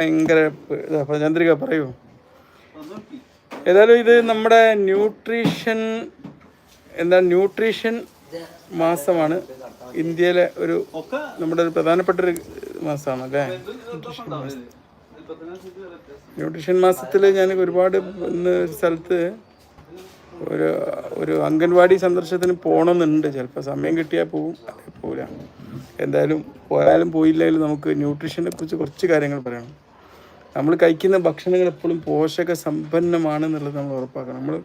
ഭയങ്കര ചന്ദ്രിക പറയൂ. ഏതായാലും ഇത് നമ്മുടെ ന്യൂട്രീഷൻ എന്താ ന്യൂട്രീഷൻ മാസമാണ്. ഇന്ത്യയിലെ ഒരു നമ്മുടെ ഒരു പ്രധാനപ്പെട്ട ഒരു മാസമാണ് അല്ലേ ന്യൂട്രീഷൻ മാസത്തിൽ ഞാൻ ഒരുപാട് ഇന്ന് സ്ഥലത്ത് ഒരു ഒരു അംഗൻവാടി സന്ദർശനത്തിന് പോകണമെന്നുണ്ട് ചിലപ്പോൾ സമയം കിട്ടിയാൽ പോവും പോരാ എന്തായാലും പോയാലും പോയില്ലെങ്കിലും നമുക്ക് ന്യൂട്രീഷനെ കുറിച്ച് കുറച്ച് കാര്യങ്ങൾ പറയണം. നമ്മൾ കഴിക്കുന്ന ഭക്ഷണങ്ങൾ എപ്പോഴും പോഷക സമ്പന്നമാണെന്നുള്ളത് നമ്മൾ ഉറപ്പാക്കണം. നമ്മൾ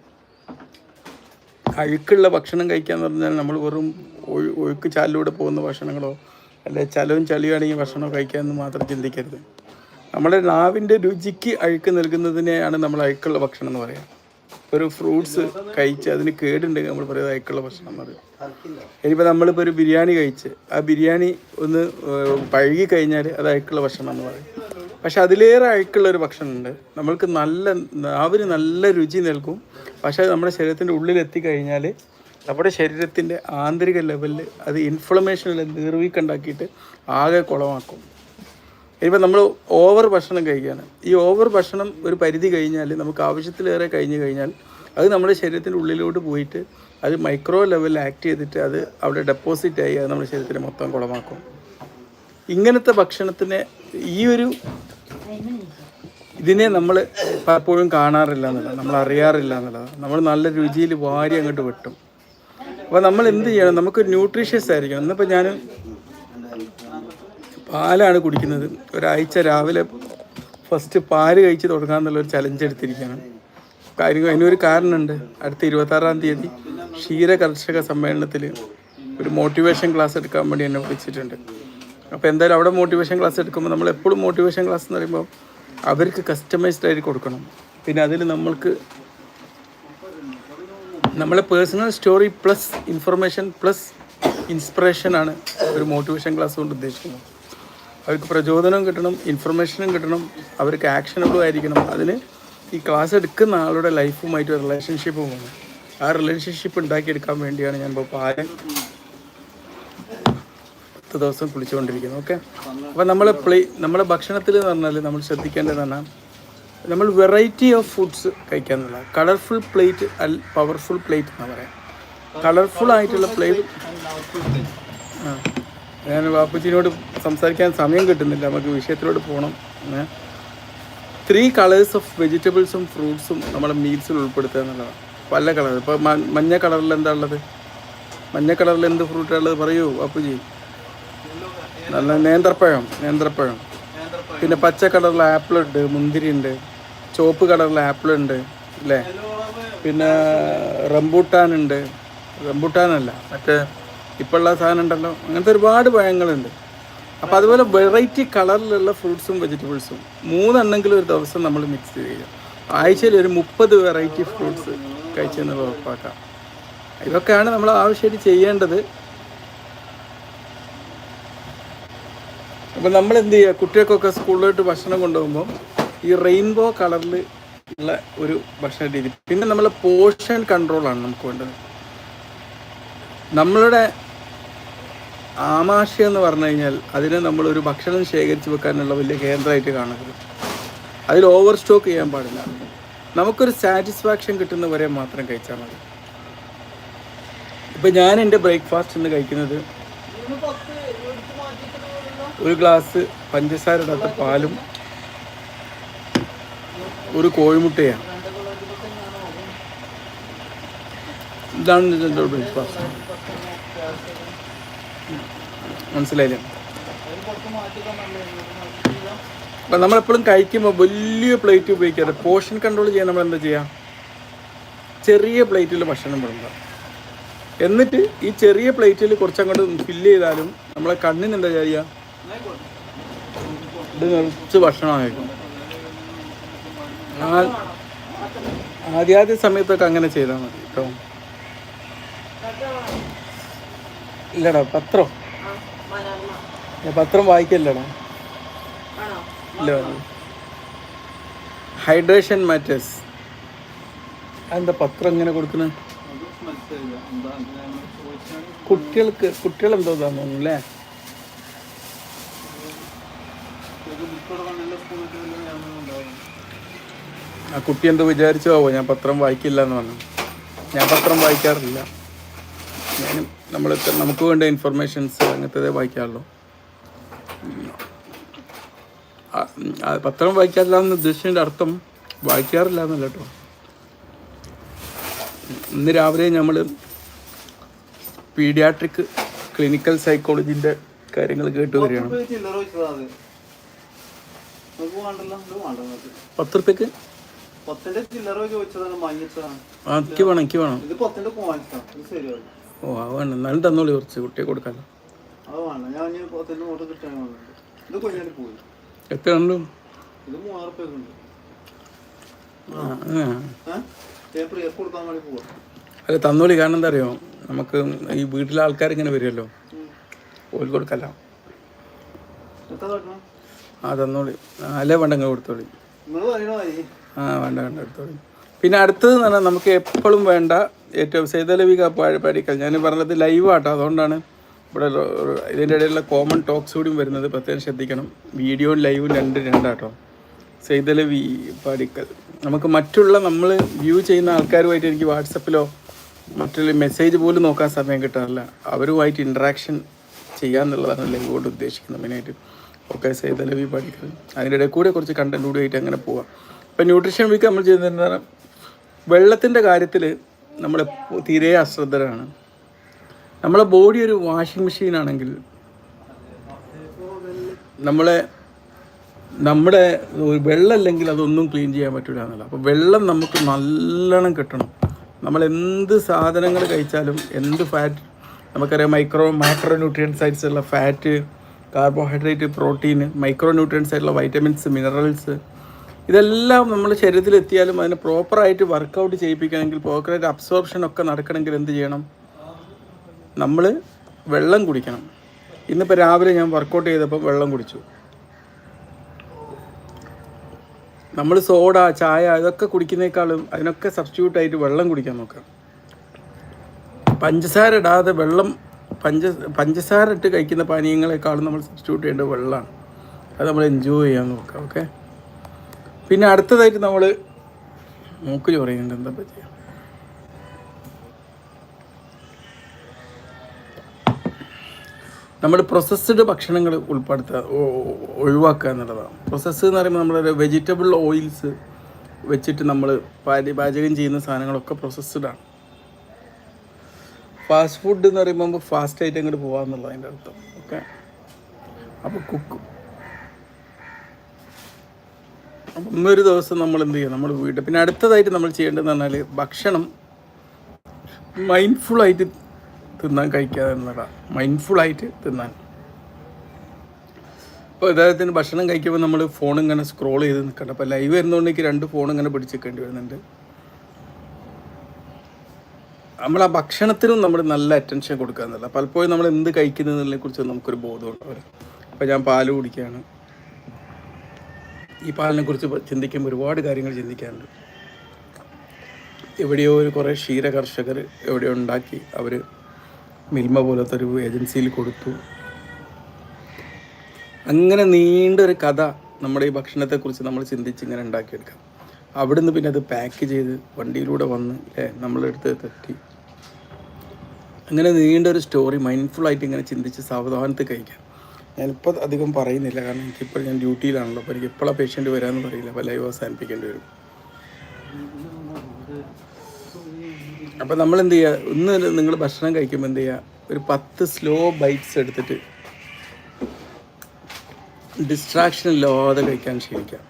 അഴുക്കുള്ള ഭക്ഷണം കഴിക്കാന്ന് പറഞ്ഞാൽ നമ്മൾ വെറും ഒഴു ഒഴുക്ക് ചാലിലൂടെ പോകുന്ന ഭക്ഷണങ്ങളോ അല്ലെ ചലവും ചളിയാണെങ്കിൽ ഭക്ഷണമോ കഴിക്കാമെന്ന് മാത്രം ചിന്തിക്കരുത്. നമ്മുടെ നാവിന്റെ രുചിക്ക് അഴുക്ക് നൽകുന്നതിനെയാണ് നമ്മൾ അഴുക്കുള്ള ഭക്ഷണം എന്ന് പറയുക ഒരു ഫ്രൂട്ട്സ് കഴിച്ച് അതിന് കേടുണ്ടെങ്കിൽ നമ്മൾ പറയുന്നത് അഴുക്കുള്ള ഭക്ഷണം എന്ന് പറയും ഇനിയിപ്പോൾ നമ്മളിപ്പോൾ ഒരു ബിരിയാണി കഴിച്ച് ആ ബിരിയാണി ഒന്ന് പഴകി കഴിഞ്ഞാൽ അത് അഴുക്കുള്ള ഭക്ഷണം എന്ന് പറയും. പക്ഷെ അതിലേറെ അഴുക്കുള്ള ഒരു ഭക്ഷണമുണ്ട് നമ്മൾക്ക് നല്ല അവർ നല്ല രുചി നൽകും. പക്ഷെ നമ്മുടെ ശരീരത്തിന്റെ ഉള്ളിൽ എത്തിക്കഴിഞ്ഞാൽ നമ്മുടെ ശരീരത്തിന്റെ ആന്തരിക ലെവലിൽ അത് ഇൻഫ്ലമേഷനിൽ നീർവീക്കുണ്ടാക്കിയിട്ട് ആകെ കുളമാക്കും. ഇനിയിപ്പോൾ നമ്മൾ ഓവർ ഭക്ഷണം കഴിക്കുകയാണ്. ഈ ഓവർ ഭക്ഷണം ഒരു പരിധി കഴിഞ്ഞാൽ നമുക്ക് ആവശ്യത്തിലേറെ കഴിഞ്ഞ് കഴിഞ്ഞാൽ അത് നമ്മുടെ ശരീരത്തിന്റെ ഉള്ളിലോട്ട് പോയിട്ട് അത് മൈക്രോ ലെവലിൽ ആക്ട് ചെയ്തിട്ട് അത് അവിടെ ഡെപ്പോസിറ്റ് ആയി അത് നമ്മുടെ ശരീരത്തിനെ മൊത്തം കുളമാക്കും. ഇങ്ങനത്തെ ഭക്ഷണത്തിനെ ഈ ഒരു ഇതിനെ നമ്മൾ പലപ്പോഴും കാണാറില്ല എന്നുള്ളത് നമ്മൾ അറിയാറില്ല എന്നുള്ളത്. നമ്മൾ നല്ല രുചിയിൽ വാരി അങ്ങോട്ട് വെട്ടും. അപ്പോൾ നമ്മൾ എന്ത് ചെയ്യണം? നമുക്ക് ന്യൂട്രീഷ്യസ് ആയിരിക്കണം. ഇന്നിപ്പോൾ ഞാൻ പാലാണ് കുടിക്കുന്നത്. ഒരാഴ്ച രാവിലെ ഫസ്റ്റ് പാൽ കഴിച്ച് തുടങ്ങാമെന്നുള്ള എന്നുള്ളൊരു ചലഞ്ച് എടുത്തിരിക്കുകയാണ്. കാര്യം അതിനൊരു കാരണമുണ്ട്. അടുത്ത ഇരുപത്താറാം തീയതി ക്ഷീര കർഷക സമ്മേളനത്തിൽ ഒരു മോട്ടിവേഷൻ ക്ലാസ് എടുക്കാൻ വേണ്ടി എന്നെ വിളിച്ചിട്ടുണ്ട്. അപ്പോൾ എന്തായാലും അവിടെ മോട്ടിവേഷൻ ക്ലാസ് എടുക്കുമ്പോൾ നമ്മൾ എപ്പോഴും മോട്ടിവേഷൻ ക്ലാസ് എന്ന് പറയുമ്പോൾ അവർക്ക് കസ്റ്റമൈസ്ഡ് ആയിട്ട് കൊടുക്കണം. പിന്നെ അതിൽ നമ്മൾക്ക് നമ്മളെ personal story plus information plus ഇൻസ്പിറേഷനാണ് ഒരു മോട്ടിവേഷൻ ക്ലാസ് കൊണ്ട് ഉദ്ദേശിക്കുന്നത്. അവർക്ക് പ്രചോദനം കിട്ടണം ഇൻഫർമേഷനും കിട്ടണം അവർക്ക് ആക്ഷനബിളും ആയിരിക്കണം. അതിന് ഈ ക്ലാസ് എടുക്കുന്ന ആളുടെ ലൈഫുമായിട്ട് ഒരു റിലേഷൻഷിപ്പ് വേണം. ആ റിലേഷൻഷിപ്പ് ഉണ്ടാക്കിയെടുക്കാൻ വേണ്ടിയാണ് ഞാൻ ഇപ്പോൾ പാലം പത്ത് ദിവസം കുളിച്ചുകൊണ്ടിരിക്കുന്നത് ഓക്കെ അപ്പോൾ നമ്മൾ പ്ലേ നമ്മുടെ ഭക്ഷണത്തിൽ എന്ന് പറഞ്ഞാൽ നമ്മൾ ശ്രദ്ധിക്കേണ്ടതാണ് നമ്മൾ വെറൈറ്റി ഓഫ് ഫുഡ്സ് കഴിക്കാൻ നല്ല കളർഫുൾ പ്ലേറ്റ് അൽ പവർഫുൾ പ്ലേറ്റ് എന്ന് പറയാം. കളർഫുൾ ആയിട്ടുള്ള പ്ലേറ്റ് ആ. ഞാൻ ബാപ്പുജിനോട് സംസാരിക്കാൻ സമയം കിട്ടുന്നില്ല നമുക്ക് വിഷയത്തിലോട്ട് പോകണം ത്രീ കളേഴ്സ് ഓഫ് വെജിറ്റബിൾസും ഫ്രൂട്ട്സും നമ്മുടെ മീൽസിൽ ഉൾപ്പെടുത്തുക എന്നുള്ളതാണ് പല കളർ ഇപ്പോൾ മഞ്ഞ കളറിൽ എന്താ ഉള്ളത്? മഞ്ഞ കളറിൽ എന്ത് ഫ്രൂട്ടാണ് ഉള്ളത് പറയൂ ബാപ്പുജി നല്ല നേന്ത്രപ്പഴം നേന്ത്രപ്പഴം. പിന്നെ പച്ച കളറുള്ള ആപ്പിളുണ്ട് മുന്തിരി ഉണ്ട് ചുവപ്പ് കളറുള്ള ആപ്പിളുണ്ട് അല്ലേ? പിന്നെ റംബൂട്ടാൻ ഉണ്ട്. റംബൂട്ടാനല്ല മറ്റേ ഇപ്പോഴുള്ള സാധനം ഉണ്ടല്ലോ. അങ്ങനത്തെ ഒരുപാട് പഴങ്ങളുണ്ട്. അപ്പോൾ അതുപോലെ വെറൈറ്റി കളറിലുള്ള ഫ്രൂട്ട്സും വെജിറ്റബിൾസും മൂന്നെണ്ണെങ്കിലും ഒരു ദിവസം നമ്മൾ മിക്സ് ചെയ്യുക. ആഴ്ചയിൽ ഒരു മുപ്പത് വെറൈറ്റി ഫ്രൂട്ട്സ് കഴിച്ചെന്ന് ഉറപ്പാക്കാം. ഇതൊക്കെയാണ് നമ്മൾ ആവശ്യമായിട്ട് ചെയ്യേണ്ടത്. അപ്പോൾ നമ്മൾ എന്ത് ചെയ്യുക കുട്ടികൾക്കൊക്കെ സ്കൂളിലോട്ട് ഭക്ഷണം കൊണ്ടുപോകുമ്പോൾ ഈ റെയിൻബോ കളറിൽ ഉള്ള ഒരു ഭക്ഷണ രീതി. പിന്നെ നമ്മൾ പോർഷൻ കൺട്രോളാണ് നമുക്ക് വേണ്ടത്. നമ്മളുടെ ആമാശയം എന്ന് പറഞ്ഞു കഴിഞ്ഞാൽ അതിനെ ഒരു ഭക്ഷണം ശേഖരിച്ച് വെക്കാനുള്ള വലിയ കേന്ദ്രമായിട്ട് കാണരുത്. അതിൽ ഓവർ സ്റ്റോക്ക് ചെയ്യാൻ പാടില്ല. നമുക്കൊരു സാറ്റിസ്ഫാക്ഷൻ കിട്ടുന്ന വരെ മാത്രം കഴിച്ചാൽ മതി. ഇപ്പം ഞാൻ എന്റെ ബ്രേക്ക്ഫാസ്റ്റ് ഇന്ന് കഴിക്കുന്നത് ഒരു ഗ്ലാസ് പഞ്ചസാര ഇടാത്ത പാലും ഒരു കോഴിമുട്ടയാണ്. ഇതാണ് എന്റെ ബ്രേക്ക്ഫാസ്റ്റ് മനസ്സിലായില്ലേ? അപ്പം നമ്മളെപ്പോഴും കഴിക്കുമ്പോൾ വലിയ പ്ലേറ്റ് ഉപയോഗിക്കാതെ പോഷൻ കൺട്രോൾ ചെയ്യാൻ നമ്മൾ എന്താ ചെയ്യുക ചെറിയ പ്ലേറ്റിൽ ഭക്ഷണം വിടുക എന്നിട്ട് ഈ ചെറിയ പ്ലേറ്റിൽ കുറച്ചങ്ങോട്ട് ഫില്ല് ചെയ്താലും നമ്മളെ കണ്ണിന് എന്താ ചെയ്യുക ഇത് നിറച്ച് ഭക്ഷണം കഴിക്കും ആ ആദ്യാദ്യ സമയത്തൊക്കെ അങ്ങനെ ചെയ്താൽ മതി കേട്ടോ. ഇല്ലടാ പത്രം. പത്രം വായിക്കല്ലടാ. ഇല്ല ഹൈഡ്രേഷൻ മാറ്റേഴ്സ് എന്താ പത്രം ഇങ്ങനെ കൊടുക്കുന്നത്? കുട്ടികൾക്ക് കുട്ടികൾ എന്തോ തോന്നുന്നു അല്ലേ? ആ കുട്ടി എന്തോ വിചാരിച്ചു ഞാൻ പത്രം വായിക്കില്ല എന്ന് പറഞ്ഞു. ഞാൻ പത്രം വായിക്കാറില്ല. ഞാനും നമ്മൾ നമുക്ക് വേണ്ട ഇൻഫർമേഷൻസ് അങ്ങനത്തെ വായിക്കാറുള്ളൂ. പത്രം വായിക്കാറില്ല എന്ന് ഉദ്ദേശിച്ചതിന്റെ അർത്ഥം വായിക്കാറില്ല എന്നല്ല കേട്ടോ. ഇന്ന് രാവിലെ നമ്മൾ പീഡിയാട്രിക് ക്ലിനിക്കൽ സൈക്കോളജിന്റെ കാര്യങ്ങൾ കേട്ടു വരികയാണ് ചില്ലറ വെച്ചതാ അത് നമുക്ക് വേണ്ടല്ലോ ഇത് വേണ്ട നമുക്ക് പത്ത് റുപ്യക്ക് എനിക്ക് വേണം എനിക്ക് വേണം. ഓ ആ വേണം എന്നാലും തന്നോളി കുറച്ച് കുട്ടിയെ കൊടുക്കാലോ എത്ര ഉണ്ടോ. അല്ല തന്നോളി കാരണം എന്താ അറിയോ? നമുക്ക് ഈ വീട്ടിലെ ആൾക്കാർ ഇങ്ങനെ വരുമല്ലോ ഓയിൽ കൊടുക്കല്ല. ആ തന്നോളി. അല്ലേ വേണ്ട നിങ്ങൾ കൊടുത്തോളി. ആ വേണ്ട വേണ്ട എടുത്തോളി. പിന്നെ അടുത്തത് എന്ന് പറഞ്ഞാൽ നമുക്ക് എപ്പോഴും വേണ്ട ഏറ്റവും സൈതലവി പാടിക്കൽ. ഞാൻ പറഞ്ഞത് ലൈവ് ആട്ടോ. അതുകൊണ്ടാണ് ഇവിടെ ഇതിന്റെ ഇടയിലുള്ള കോമൺ ടോക്സ് കൂടിയും വരുന്നത്. പ്രത്യേകം ശ്രദ്ധിക്കണം. വീഡിയോയും ലൈവും രണ്ട് രണ്ടാട്ടോ. സൈതലവി പാടിക്കൽ. നമുക്ക് മറ്റുള്ള നമ്മൾ വ്യൂ ചെയ്യുന്ന ആൾക്കാരുമായിട്ട് എനിക്ക് വാട്സപ്പിലോ മറ്റുള്ള മെസ്സേജ് പോലും നോക്കാൻ സമയം കിട്ടാറില്ല. അവരുമായിട്ട് ഇൻട്രാക്ഷൻ ചെയ്യാന്നുള്ളതാണ് ലൈവ് കൊണ്ട് ഉദ്ദേശിക്കുന്നത് മെയിനായിട്ട് ഓക്കെ സൈതലവി അലവി അതിന്റെ അതിനിടെ കൂടെ കുറച്ച് കണ്ടന്റ് കൂടി ആയിട്ട് അങ്ങനെ പോവാം. ഇപ്പം ന്യൂട്രീഷൻ വീക്ക് നമ്മൾ ചെയ്യുന്നതെന്ന് വെള്ളത്തിന്റെ കാര്യത്തിൽ നമ്മൾ തീരെ അശ്രദ്ധരാണ്. നമ്മളെ ബോഡി ഒരു വാഷിംഗ് മെഷീൻ ആണെങ്കിൽ നമ്മളെ നമ്മുടെ വെള്ളം അല്ലെങ്കിൽ അതൊന്നും ക്ലീൻ ചെയ്യാൻ പറ്റില്ല എന്നല്ല. അപ്പോൾ വെള്ളം നമുക്ക് നല്ലോണം കിട്ടണം. നമ്മൾ എന്ത് സാധനങ്ങൾ കഴിച്ചാലും എന്ത് ഫാറ്റ് നമുക്കറിയാം മൈക്രോ മാക്രോ ന്യൂട്രിയൻസ് ആയിട്ടുള്ള fat carbohydrate protein micro nutrients ആയിട്ടുള്ള വൈറ്റമിൻസ് മിനറൽസ് ഇതെല്ലാം നമ്മൾ ശരീരത്തിൽ എത്തിയാലും അതിനെ പ്രോപ്പറായിട്ട് വർക്കൗട്ട് ചെയ്യിപ്പിക്കണമെങ്കിൽ പ്രോപ്പറായിട്ട് അബ്സോർപ്ഷൻ ഒക്കെ നടക്കണമെങ്കിൽ എന്ത് ചെയ്യണം? നമ്മൾ വെള്ളം കുടിക്കണം. ഇന്നിപ്പോൾ രാവിലെ ഞാൻ വർക്കൗട്ട് ചെയ്തപ്പോൾ വെള്ളം കുടിച്ചു. നമ്മൾ സോഡ ചായ ഇതൊക്കെ കുടിക്കുന്നേക്കാളും അതിനൊക്കെ സബ്സ്റ്റിറ്റ്യൂട്ട് ആയിട്ട് വെള്ളം കുടിക്കാൻ നോക്കാം പഞ്ചസാര ഇടാതെ വെള്ളം പഞ്ച പഞ്ചസാര ഇട്ട് കഴിക്കുന്ന പാനീയങ്ങളെക്കാളും നമ്മൾ സബ്സ്റ്റിറ്റ്യൂട്ട് ചെയ്യേണ്ടത് വെള്ളമാണ്. അത് നമ്മൾ എൻജോയ് ചെയ്യാൻ നോക്കാം ഓക്കെ പിന്നെ അടുത്തതായിട്ട് നമ്മൾ മൂക്കിൽ പറയുന്നുണ്ട് എന്താ പറ്റിയ? നമ്മൾ പ്രൊസസ്ഡ് ഭക്ഷണങ്ങൾ ഉൾപ്പെടുത്തുക ഒഴിവാക്കുക എന്നുള്ളതാണ്. പ്രോസസ്സ് എന്ന് പറയുമ്പോൾ നമ്മളൊരു വെജിറ്റബിൾ ഓയിൽസ് വെച്ചിട്ട് നമ്മൾ പാച പാചകം ചെയ്യുന്ന സാധനങ്ങളൊക്കെ പ്രോസസ്ഡ് ആണ്. ഫാസ്റ്റ് ഫുഡ് എന്ന് പറയുമ്പോൾ ഫാസ്റ്റ് ആയിട്ട് അങ്ങോട്ട് പോകാമെന്നുള്ള അതിന്റെ അർത്ഥം. ഓക്കെ? അപ്പോൾ കുക്ക് ഇന്നൊരു ദിവസം നമ്മൾ എന്ത് ചെയ്യുക നമ്മൾ വീട്ടിൽ പിന്നെ അടുത്തതായിട്ട് നമ്മൾ ചെയ്യേണ്ടതെന്ന് പറഞ്ഞാൽ ഭക്ഷണം മൈൻഡ്ഫുള്ളായിട്ട് തിന്നാൻ കഴിക്കാതെ എന്നതാണ് മൈൻഡ്ഫുള്ളായിട്ട് തിന്നാൻ. ഇപ്പോൾ ഇതായത്തിന് ഭക്ഷണം കഴിക്കുമ്പോൾ നമ്മൾ ഫോൺ ഇങ്ങനെ സ്ക്രോൾ ചെയ്ത് നിൽക്കണ്ട അപ്പോൾ ലൈവ് വരുന്നതുകൊണ്ട് എനിക്ക് രണ്ട് ഫോൺ ഇങ്ങനെ പിടിച്ചിരിക്കേണ്ടി വരുന്നുണ്ട്. നമ്മൾ ആ ഭക്ഷണത്തിനും നമ്മൾ നല്ല അറ്റൻഷൻ കൊടുക്കുക എന്നല്ല. പലപ്പോഴും നമ്മൾ എന്ത് കഴിക്കുന്നതിനെ കുറിച്ച് നമുക്കൊരു ബോധമുള്ളവർ അപ്പോൾ ഞാൻ പാൽ കുടിക്കുകയാണ്. ഈ പാലിനെ കുറിച്ച് ചിന്തിക്കുമ്പോൾ ഒരുപാട് കാര്യങ്ങൾ ചിന്തിക്കാറുണ്ട് എവിടെയോ ഒരു കുറേ ക്ഷീര കർഷകർ എവിടെയോ ഉണ്ടാക്കി അവർ മിൽമ പോലത്തെ ഒരു ഏജൻസിയിൽ കൊടുത്തു. അങ്ങനെ നീണ്ടൊരു കഥ നമ്മുടെ ഈ ഭക്ഷണത്തെക്കുറിച്ച് നമ്മൾ ചിന്തിച്ച് ഇങ്ങനെ ഉണ്ടാക്കിയെടുക്കാം. അവിടുന്ന് പിന്നെ അത് പാക്ക് ചെയ്ത് വണ്ടിയിലൂടെ വന്ന് അല്ലേ നമ്മളെടുത്ത് തെറ്റി. അങ്ങനെ നീണ്ട ഒരു സ്റ്റോറി മൈൻഡ്ഫുള്ളായിട്ട് ഇങ്ങനെ ചിന്തിച്ച് സാവധാനത്ത് കഴിക്കാം. ഞാനിപ്പോൾ അധികം പറയുന്നില്ല. കാരണം എനിക്കിപ്പോൾ ഞാൻ ഡ്യൂട്ടിയിലാണല്ലോ അപ്പോൾ എനിക്ക് എപ്പോഴാണ് പേഷ്യന്റ് വരാമെന്ന് പറയില്ല. അപ്പോൾ ലൈവ് അവസാനിപ്പിക്കേണ്ടി വരും. അപ്പോൾ നമ്മൾ എന്ത് ചെയ്യുക ഇന്ന് നിങ്ങൾ ഭക്ഷണം കഴിക്കുമ്പോൾ എന്ത് ചെയ്യുക ഒരു പത്ത് സ്ലോ ബൈറ്റ്സ് എടുത്തിട്ട് ഡിസ്ട്രാക്ഷൻ ഇല്ലാതെ കഴിക്കാൻ ശീലിക്കാം.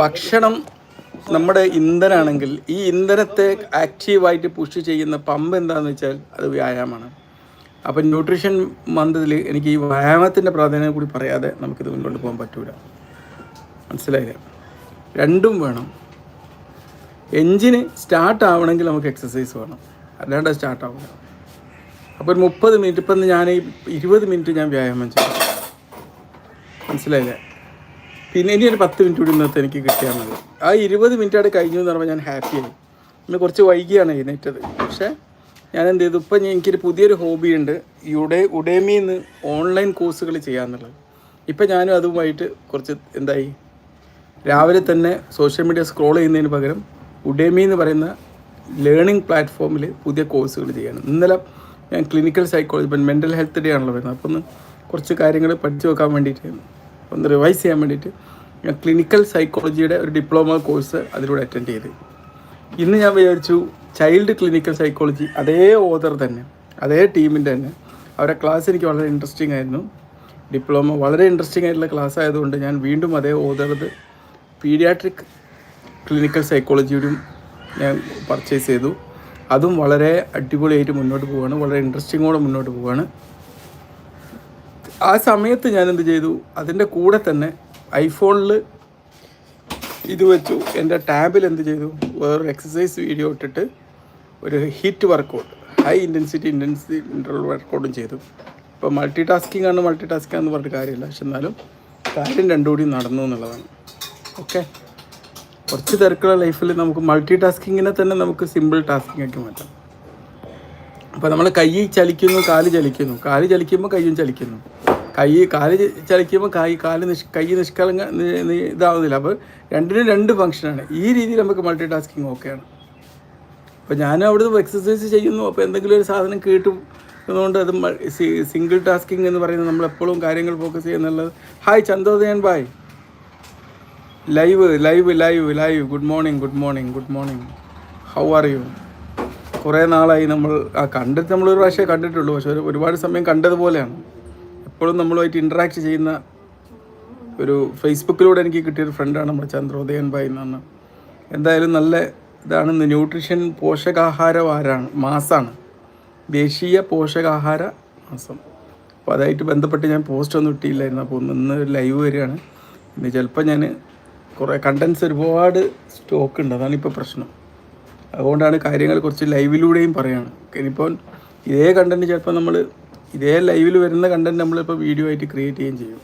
ഭക്ഷണം നമ്മുടെ ഇന്ധനാണെങ്കിൽ ഈ ഇന്ധനത്തെ ആക്റ്റീവായിട്ട് പുഷ് ചെയ്യുന്ന പമ്പ് എന്താണെന്ന് വെച്ചാൽ അത് വ്യായാമമാണ്. അപ്പം ന്യൂട്രീഷൻ മന്തിൽ എനിക്ക് ഈ വ്യായാമത്തിന്റെ പ്രാധാന്യം കൂടി പറയാതെ നമുക്കിത് മുന്നോട്ട് പോകാൻ പറ്റൂല. മനസ്സിലായില്ല? രണ്ടും വേണം. എൻജിന് സ്റ്റാർട്ട് ആവണമെങ്കിൽ നമുക്ക് എക്സസൈസ് വേണം. അല്ലാണ്ട് സ്റ്റാർട്ട് ആവില്ല അപ്പോൾ ഒരു മുപ്പത് മിനിറ്റ് ഇപ്പം ഞാൻ ഇരുപത് മിനിറ്റ് ഞാൻ വ്യായാമം ചെയ്യും. മനസ്സിലായില്ലേ? പിന്നെ ഇനി ഒരു പത്ത് മിനിറ്റ് കൂടി ഇന്നത്തെ എനിക്ക് കിട്ടിയാൽ മതി ആ ഇരുപത് മിനിറ്റ് അവിടെ കഴിഞ്ഞു എന്ന് പറയുമ്പോൾ ഞാൻ ഹാപ്പിയായി ഇന്ന് കുറച്ച് വൈകിയാണ് എഴുന്നേറ്റത്. പക്ഷേ ഞാൻ എന്ത് ചെയ്തു? ഇപ്പം എനിക്കൊരു പുതിയൊരു ഹോബി ഉണ്ട്. യുഡേ നിന്ന് ഓൺലൈൻ കോഴ്സുകൾ ചെയ്യാമെന്നുള്ളത് ഇപ്പം ഞാനും അതുമായിട്ട് കുറച്ച് എന്തായി? രാവിലെ തന്നെ സോഷ്യൽ മീഡിയ സ്ക്രോൾ ചെയ്യുന്നതിന് പകരം ഉഡേമി എന്ന് പറയുന്ന ലേണിംഗ് പ്ലാറ്റ്ഫോമിൽ പുതിയ കോഴ്സുകൾ ചെയ്യണം. ഇന്നലെ ഞാൻ clinical psychology mental health day ആണല്ലോ വരുന്നത്. അപ്പോൾ ഒന്ന് കുറച്ച് കാര്യങ്ങൾ പഠിച്ചു വെക്കാൻ വേണ്ടിയിട്ട് ഒന്ന് റിവൈസ് ചെയ്യാൻ വേണ്ടിയിട്ട് ഞാൻ ക്ലിനിക്കൽ സൈക്കോളജിയുടെ ഒരു ഡിപ്ലോമ കോഴ്സ് അതിലൂടെ അറ്റൻഡ് ചെയ്ത്. ഇന്ന് ഞാൻ വിചാരിച്ചു ചൈൽഡ് ക്ലിനിക്കൽ സൈക്കോളജി അതേ ഓതർ തന്നെ അതേ ടീമിന്റെ തന്നെ. അവരുടെ ക്ലാസ് എനിക്ക് വളരെ ഇൻട്രസ്റ്റിംഗ് ആയിരുന്നു. ഡിപ്ലോമ വളരെ ഇൻട്രസ്റ്റിംഗ് ആയിട്ടുള്ള ക്ലാസ് ആയതുകൊണ്ട് ഞാൻ വീണ്ടും അതേ ഓതറത് പീഡിയാട്രിക് ക്ലിനിക്കൽ സൈക്കോളജിയുടെയും ഞാൻ പർച്ചേസ് ചെയ്തു. അതും വളരെ അടിപൊളിയായിട്ട് മുന്നോട്ട് പോവുകയാണ് വളരെ ഇൻട്രസ്റ്റിങ്ങോടെ മുന്നോട്ട് പോവുകയാണ്. ആ സമയത്ത് ഞാൻ എന്ത് ചെയ്തു? അതിന്റെ കൂടെ തന്നെ ഐഫോണിൽ ഇത് വെച്ചു. എന്റെ ടാബിൽ എന്ത് ചെയ്തു? വേറൊരു എക്സസൈസ് വീഡിയോ ഇട്ടിട്ട് ഒരു HIIT workout high intensity intensity interval വർക്കൗട്ടും ചെയ്തു. ഇപ്പോൾ മൾട്ടി ടാസ്കിംഗ് ആണ് മൾട്ടി ടാസ്കിംഗ് എന്ന് പറഞ്ഞിട്ട് കാര്യമില്ല. പക്ഷെ എന്നാലും കാര്യം രണ്ടു കൂടി നടന്നു എന്നുള്ളതാണ്. ഓക്കെ കുറച്ച് തിരക്കുള്ള ലൈഫിൽ നമുക്ക് മൾട്ടി ടാസ്കിങ്ങിനെ തന്നെ നമുക്ക് സിമ്പിൾ ടാസ്കിങ് ആക്കി മാറ്റാം. അപ്പോൾ നമ്മൾ കൈ ചലിക്കുന്നു കാൽ ചലിക്കുന്നു. കാൽ ചലിക്കുമ്പോൾ കൈയും ചലിക്കുന്നു. കൈ കാൽ ചലിക്കുമ്പോൾ കൈ കാൽ നിഷ് കൈ നിഷ്കളങ്ക ഇതാവുന്നില്ല. അപ്പോൾ രണ്ടിനും രണ്ട് ഫങ്ഷനാണ് ഈ രീതിയിൽ നമുക്ക് മൾട്ടി ടാസ്കിങ് ഓക്കെയാണ് അപ്പോൾ ഞാൻ അവിടുന്ന് എക്സസൈസ് ചെയ്യുന്നു. അപ്പോൾ എന്തെങ്കിലും ഒരു സാധനം കേട്ടു അതുകൊണ്ട് അത് സിംഗിൾ ടാസ്കിങ് എന്ന് പറയുന്നത് നമ്മൾ എപ്പോഴും കാര്യങ്ങൾ focus ചെയ്യുന്നുള്ളത്. Hi Chandodayan bye live live live live good morning good morning good morning how are you കുറേ നാളായി നമ്മൾ ആ കണ്ടിട്ട് നമ്മൾ ഒരു പ്രാവശ്യമേ കണ്ടിട്ടുള്ളൂ. പക്ഷെ ഒരുപാട് സമയം കണ്ടതുപോലെയാണ്. എപ്പോഴും നമ്മളുമായിട്ട് ഇൻട്രാക്ട് ചെയ്യുന്ന ഒരു ഫേസ്ബുക്കിലൂടെ എനിക്ക് കിട്ടിയൊരു ഫ്രണ്ടാണ് നമ്മുടെ ചന്ദ്രോദയൻ ഭായ് എന്നാണ്. എന്തായാലും നല്ല ഇതാണ് ന്യൂട്രിഷൻ പോഷകാഹാര വാരാണ് മാസമാണ് ദേശീയ പോഷകാഹാര മാസം. അപ്പോൾ അതായിട്ട് ബന്ധപ്പെട്ട് ഞാൻ പോസ്റ്റ് ഒന്നും ഇട്ടിയില്ലായിരുന്നു അപ്പോൾ ഇന്ന് ലൈവ് വരികയാണ്. ഇന്ന് ചിലപ്പോൾ ഞാൻ കുറേ കണ്ടൻസ് ഒരുപാട് സ്റ്റോക്ക് ഉണ്ട്. അതാണ് ഇപ്പോൾ പ്രശ്നം. അതുകൊണ്ടാണ് കാര്യങ്ങൾ കുറച്ച് ലൈവിലൂടെയും പറയുകയാണ് ഇനിയിപ്പോൾ ഇതേ കണ്ടന്റ് ചിലപ്പോൾ നമ്മൾ ഇതേ ലൈവിൽ വരുന്ന കണ്ടന്റ് നമ്മളിപ്പോൾ വീഡിയോ ആയിട്ട് ക്രിയേറ്റ് ചെയ്യുകയും ചെയ്യും.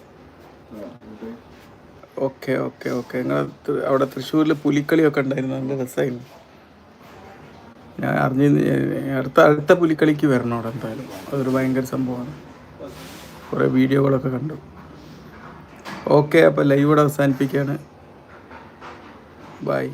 Okay okay okay. നിങ്ങൾ അവിടെ തൃശ്ശൂരിൽ പുലിക്കളിയൊക്കെ ഉണ്ടായിരുന്നു. നല്ല രസമായിരുന്നു ഞാൻ അറിഞ്ഞ അടുത്ത അടുത്ത പുലിക്കളിക്ക് വരണം അവിടെ എന്തായാലും. അതൊരു ഭയങ്കര സംഭവമാണ്. കുറേ വീഡിയോകളൊക്കെ കണ്ടു. ഓക്കെ അപ്പോൾ ലൈവ് ഇവിടെ അവസാനിപ്പിക്കുകയാണ്. ബൈ